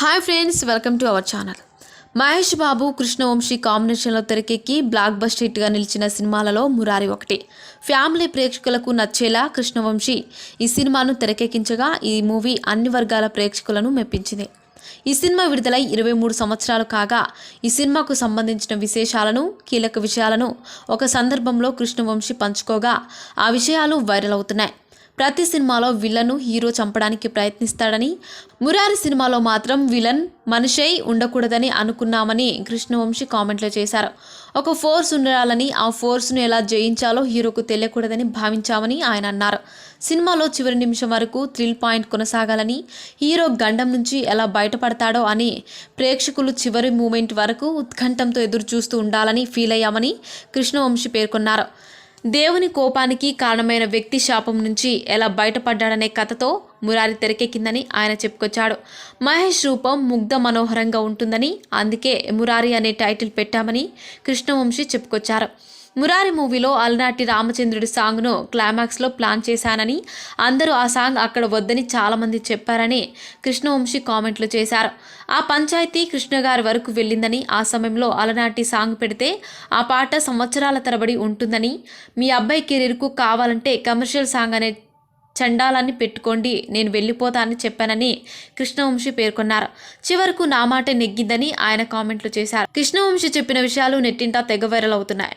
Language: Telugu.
Hi friends welcome to our channel Mahesh Babu Krishna Vamsi కాంబినేషన్లో తెరకెక్కి బ్లాక్ బస్టర్ హిట్గా నిలిచిన సినిమాలలో మురారి ఒకటి. ఫ్యామిలీ ప్రేక్షకులకు నచ్చేలా కృష్ణవంశీ ఈ సినిమాను తెరకెక్కించగా ఈ మూవీ అన్ని వర్గాల ప్రేక్షకులను మెప్పించింది. ఈ సినిమా విడుదలై ఇరవై మూడు సంవత్సరాలు కాగా ఈ సినిమాకు సంబంధించిన విశేషాలను కీలక విషయాలను ఒక సందర్భంలో కృష్ణవంశీ పంచుకోగా ఆ విషయాలు వైరల్ అవుతున్నాయి. ప్రతి సినిమాలో విలన్ను హీరో చంపడానికి ప్రయత్నిస్తాడని మురారి సినిమాలో మాత్రం విలన్ మనిషై ఉండకూడదని అనుకున్నామని కృష్ణవంశీ కామెంట్లు చేశారు. ఒక ఫోర్స్ ఉండాలని ఆ ఫోర్స్ను ఎలా జయించాలో హీరోకు తెలియకూడదని భావించామని ఆయన అన్నారు. సినిమాలో చివరి నిమిషం వరకు థ్రిల్ పాయింట్ కొనసాగాలని హీరో గండం నుంచి ఎలా బయటపడతాడో అని ప్రేక్షకులు చివరి మూమెంట్ వరకు ఉత్కంఠంతో ఎదురు చూస్తూ ఉండాలని ఫీల్ అయ్యామని కృష్ణవంశీ పేర్కొన్నారు. దేవుని కోపానికి కారణమైన వ్యక్తి శాపం నుంచి ఎలా బయటపడ్డాడనే కథతో మురారి తెరకెక్కిందని ఆయన చెప్పుకొచ్చాడు. మహేష్ రూపం ముగ్ధ మనోహరంగా ఉంటుందని అందుకే మురారి అనే టైటిల్ పెట్టామని కృష్ణవంశీ చెప్పుకొచ్చారు. మురారి మూవీలో అలనాటి రామచంద్రుడి సాంగ్ను క్లైమాక్స్లో ప్లాన్ చేశానని అందరూ ఆ సాంగ్ అక్కడ వద్దని చాలామంది చెప్పారని కృష్ణవంశీ కామెంట్లు చేశారు. ఆ పంచాయతీ కృష్ణ గారి వరకు వెళ్ళిందని ఆ సమయంలో అలనాటి సాంగ్ పెడితే ఆ పాట సంవత్సరాల తరబడి ఉంటుందని మీ అబ్బాయి కెరీర్కు కావాలంటే కమర్షియల్ సాంగ్ అనే చండాలాన్ని పెట్టుకోండి నేను వెళ్ళిపోతానని చెప్పానని కృష్ణవంశీ పేర్కొన్నారు. చివరకు నా మాట నెగ్గిందని ఆయన కామెంట్లు చేశారు. కృష్ణవంశీ చెప్పిన విషయాలు నెట్టింటా తెగ వైరల్ అవుతున్నాయి.